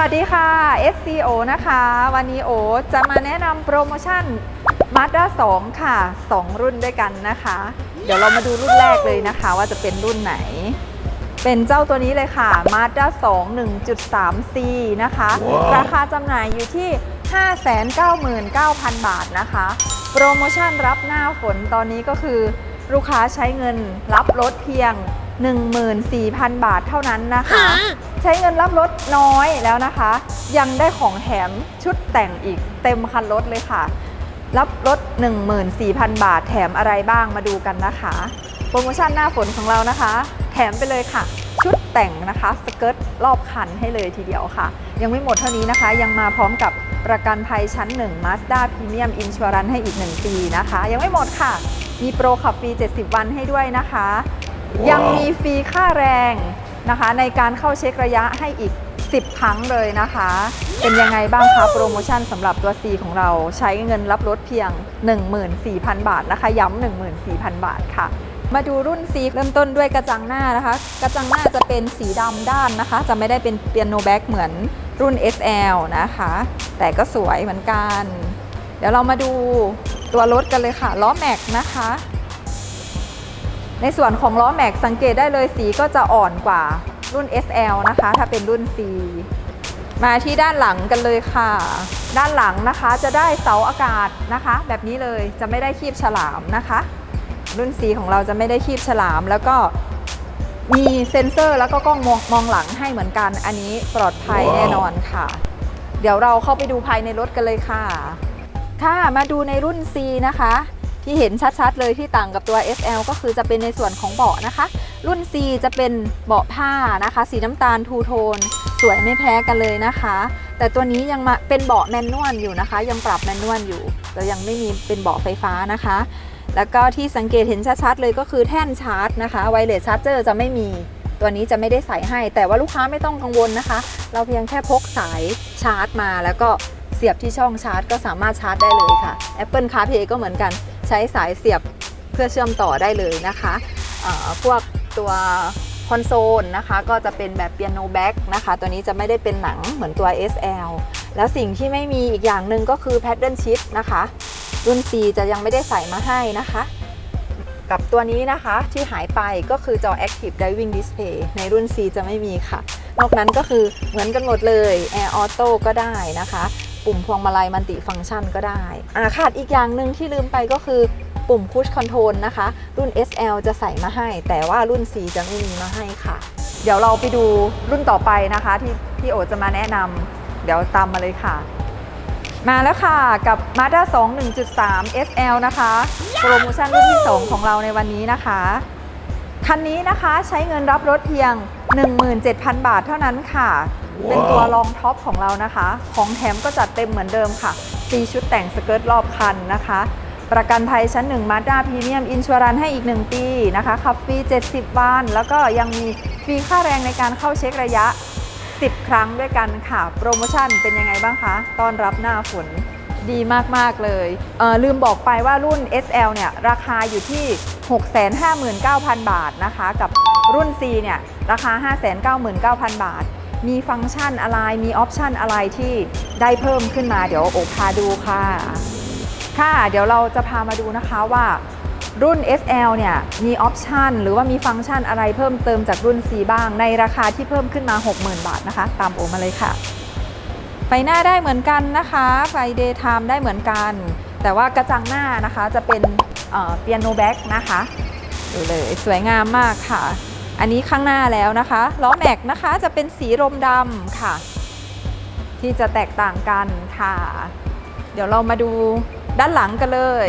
วัสดีค่ะ SCO นะคะ วันนี้โอจะมาแนะนำโปรโมชั่น Mazda 2 ค่ะ 2 รุ่นด้วยกันนะคะ เดี๋ยวเรามาดูรุ่นแรกเลยนะคะ ว่าจะเป็นรุ่นไหน เป็นเจ้าตัวนี้เลยค่ะ Mazda 2 1.3C นะคะราคาจำหน่ายอยู่ที่ 599,000 บาทนะคะ โปรโมชั่นรับหน้าฝนตอนนี้ก็คือ ลูกค้าใช้เงินรับรถเพียง 14,000 บาทเท่านั้นนะคะ ใช้เงินรับรถน้อยแล้วนะคะ ยังได้ของแถมชุดแต่งอีกเต็มคันรถเลยค่ะ รับรถ 14,000 บาทแถมอะไรบ้างมาดูกันนะคะ โปรโมชั่นหน้าฝนของเรานะคะ แถมไปเลยค่ะ ชุดแต่งนะคะสเกิร์ตรอบคันให้เลยทีเดียวค่ะ ยังไม่หมดเท่านี้นะคะ ยังมาพร้อมกับประกันภัยชั้น 1 Mazda Premium Insurance ให้อีก 1 ปีนะคะ ยังไม่หมดค่ะ มีโปรขับฟรี 70 วันให้ด้วยนะคะ ยังมีฟรีค่าแรงนะคะ ในการเข้าเช็คระยะให้อีก 10 ครั้งเลยนะคะ เป็นยังไงบ้างคะโปรโมชั่นสำหรับตัว C ของเราใช้เงินรับรถเพียง 14,000 บาทนะคะ ย้ำ14,000 บาทค่ะมาดูรุ่น C เริ่มต้นด้วยกระจังหน้านะคะ กระจังหน้าจะเป็นสีดำด้านนะคะ จะไม่ได้เป็นเปียโนแบ็กเหมือนรุ่น SL นะคะ แต่ก็สวยเหมือนกัน เดี๋ยวเรามาดูตัวรถกันเลยค่ะ ล้อแม็กนะคะ ในส่วนของล้อแม็กสังเกตได้เลยสีก็จะอ่อนกว่ารุ่น SL นะคะ ถ้าเป็นรุ่น C มาที่ด้านหลังกันเลยค่ะ ด้านหลังนะคะจะได้เสาอากาศนะคะ แบบนี้เลยจะไม่ได้คีบฉลามนะคะ รุ่น C ของเราจะไม่ได้คีบฉลาม แล้วก็มีเซ็นเซอร์แล้วก็กล้องมองมองหลังให้เหมือนกัน อันนี้ปลอดภัยแน่นอนค่ะ เดี๋ยวเราเข้าไปดูภายในรถกันเลยค่ะ ค่ะมาดูในรุ่น C นะคะ ที่เห็นชัดๆเลยที่ต่างกับตัว SL ก็คือจะเป็นในส่วนของเบาะนะคะ รุ่น C จะเป็นเบาะผ้านะคะ สีน้ำตาลทูโทน สวยไม่แพ้กันเลยนะคะ แต่ตัวนี้ยังมาเป็นเบาะแมนนวลอยู่นะคะ ยังปรับแมนนวลอยู่แต่ยังไม่มีเป็นเบาะไฟฟ้านะคะ แล้วก็ที่สังเกตเห็นชัดๆเลยก็คือแท่นชาร์จนะคะไวเลสชาร์จเจอร์จะไม่มีตัวนี้จะไม่ได้ใส่ให้ แต่ว่าลูกค้าไม่ต้องกังวลนะคะ เราเพียงแค่พกสายชาร์จมา แล้วก็เสียบที่ช่องชาร์จ ก็สามารถชาร์จได้เลยค่ะ Apple CarPlay ก็เหมือนกัน ใช้สายเสียบเพื่อเชื่อมต่อได้เลยนะคะพวกตัวคอนโซลนะคะก็จะเป็นแบบเปียโนแบ็กนะคะตัวนี้จะไม่ได้เป็นหนังเหมือนตัว SL แล้วสิ่งที่ไม่มีอีกอย่างหนึ่งก็คือ Paddle Shift นะคะรุ่น C จะยังไม่ได้ใส่มาให้นะคะ กับตัวนี้นะคะที่หายไปก็คือจอ Active Driving Display ในรุ่น C จะไม่มีค่ะ นอกนั้นก็คือเหมือนกันหมดเลย Air Auto ก็ได้นะคะ ปุ่มพวงมาลัยมัลติฟัง c t ชันก็ได้อ่าขาดอีกอย่างหนึ่งที่ลืมไปก็คือปุ่ม Push Control นะคะ รุ่น SL จะใส่มาให้ แต่ว่ารุ่น C จะไม่มีมาให้ค่ะ เดี๋ยวเราไปดูรุ่นต่อไปนะคะ ที่ที่โอจะมาแนะนำเดี๋ยวตามมาเลยค่ะ มาแล้วค่ะกับ Mazda 2 1.3 SL นะคะ โปรโมชั่นรุ่นที่ 2 ของเราในวันนี้นะคะ คันนี้นะคะใช้เงินรับรถเพียง 17,000 บาทเท่านั้นค่ะ เป็นตัวรองท็อปของเรานะคะ ของแถมก็จัดเต็มเหมือนเดิมค่ะซีชุดแต่งสเกิร์ตรอบคันนะคะ ประกันภัยชั้น 1 Mazda Premium Insurance ให้อีก 1 ปีนะคะขับฟรี 70 วัน แล้วก็ยังมีฟรีค่าแรงในการเข้าเช็คระยะ 10 ครั้งด้วยกันค่ะ โปรโมชั่นเป็นยังไงบ้างคะ ต้อนรับหน้าฝนดีมาก ๆ เลยเอ่อลืมบอกไปว่ารุ่น SL เนี่ย ราคาอยู่ที่ 659,000 บาทนะคะ กับรุ่น C เนี่ย ราคา 599,000 บาท มีฟังก์ชันอะไร มีออปชันอะไรที่ได้เพิ่มขึ้นมา เดี๋ยวโอพาดูค่ะ ค่ะ เดี๋ยวเราจะพามาดูนะคะว่ารุ่น SL เนี่ยมีออปชันหรือว่ามีฟังก์ชันอะไรเพิ่มเติมจากรุ่น C บ้าง ในราคาที่เพิ่มขึ้นมา 60,000 บาทนะคะ ตามโอมาเลยค่ะ ไฟหน้าได้เหมือนกันนะคะ ไฟ daytime ได้เหมือนกัน แต่ว่ากระจังหน้านะคะจะเป็นเปียโนแบ็กนะคะดูเลยสวยงามมากค่ะ อันนี้ข้างหน้าแล้วนะคะล้อแม็กนะคะจะเป็นสีรมดำค่ะ ที่จะแตกต่างกันค่ะ เดี๋ยวเรามาดูด้านหลังกันเลย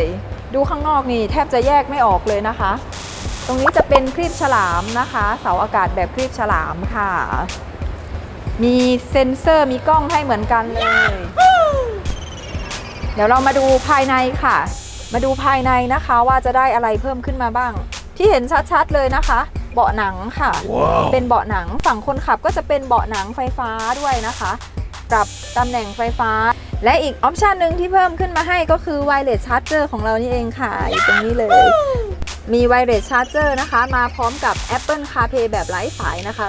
ดูข้างนอกนี่แทบจะแยกไม่ออกเลยนะคะ ตรงนี้จะเป็นครีบฉลามนะคะ เสาอากาศแบบครีบฉลามค่ะ มีเซ็นเซอร์มีกล้องให้เหมือนกันเลย เดี๋ยวเรามาดูภายในค่ะ มาดูภายในนะคะว่าจะได้อะไรเพิ่มขึ้นมาบ้าง ที่เห็นชัดๆเลยนะคะ เบาะหนังค่ะ เป็นเบาะหนังฝั่งคนขับก็จะเป็นเบาะหนังไฟฟ้าด้วยนะคะ ปรับตำแหน่งไฟฟ้า และอีกออปชันหนึ่งที่เพิ่มขึ้นมาให้ก็คือ Wireless Charger ของเรานี่เองค่ะ อยู่ตรงนี้เลย มี Wireless Charger นะคะ มาพร้อมกับ Apple CarPlay แบบไร้สายนะคะ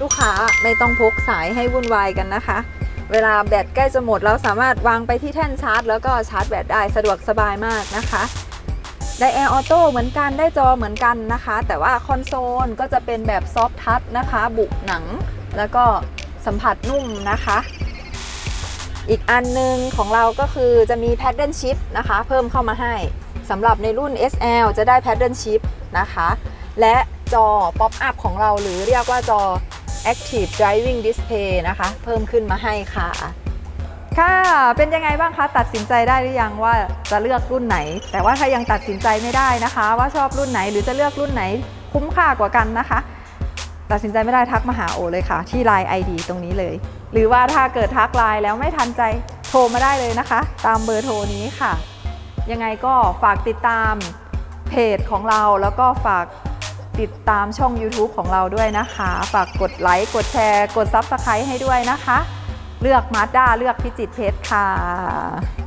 ลูกค้าไม่ต้องพกสายให้วุ่นวายกันนะคะเวลาแบตใกล้จะหมดเราสามารถวางไปที่แท่นชาร์จ แล้วก็ชาร์จแบตได้สะดวกสบายมากนะคะ ได้แอร์ออโต้เหมือนกันได้จอเหมือนกันนะคะ แต่ว่าคอนโซลก็จะเป็นแบบซอฟทัชนะคะ บุหนัง แล้วก็สัมผัสนุ่มนะคะ อีกอันหนึงของเราก็คือจะมี Paddle Shift นะคะ เพิ่มเข้ามาให้สำหรับในรุ่น SL จะได้ Paddle Shift นะคะ และจอ Pop Up ของเราหรือเรียกว่าจอ Active Driving Display นะคะ เพิ่มขึ้นมาให้ค่ะ ค่ะ เป็นยังไงบ้างคะ ตัดสินใจได้หรือยังว่าจะเลือกรุ่นไหน แต่ว่าถ้ายังตัดสินใจไม่ได้นะคะ ว่าชอบรุ่นไหนหรือจะเลือกรุ่นไหนคุ้มค่ากว่ากันนะคะ ตัดสินใจไม่ได้ทักมาหาโอเลยค่ะ ที่ Line ID ตรงนี้เลย หรือว่าถ้าเกิดทักไลน์แล้วไม่ทันใจโทรมาได้เลยนะคะ ตามเบอร์โทรนี้ค่ะ ยังไงก็ฝากติดตามเพจของเราแล้วก็ฝากติดตามช่อง YouTube ของเราด้วยนะคะ ฝากกดไลค์ กดแชร์ กด Subscribe ให้ด้วยนะคะ เลือกมาด้าเลือกพิจิตรเพชรค่ะ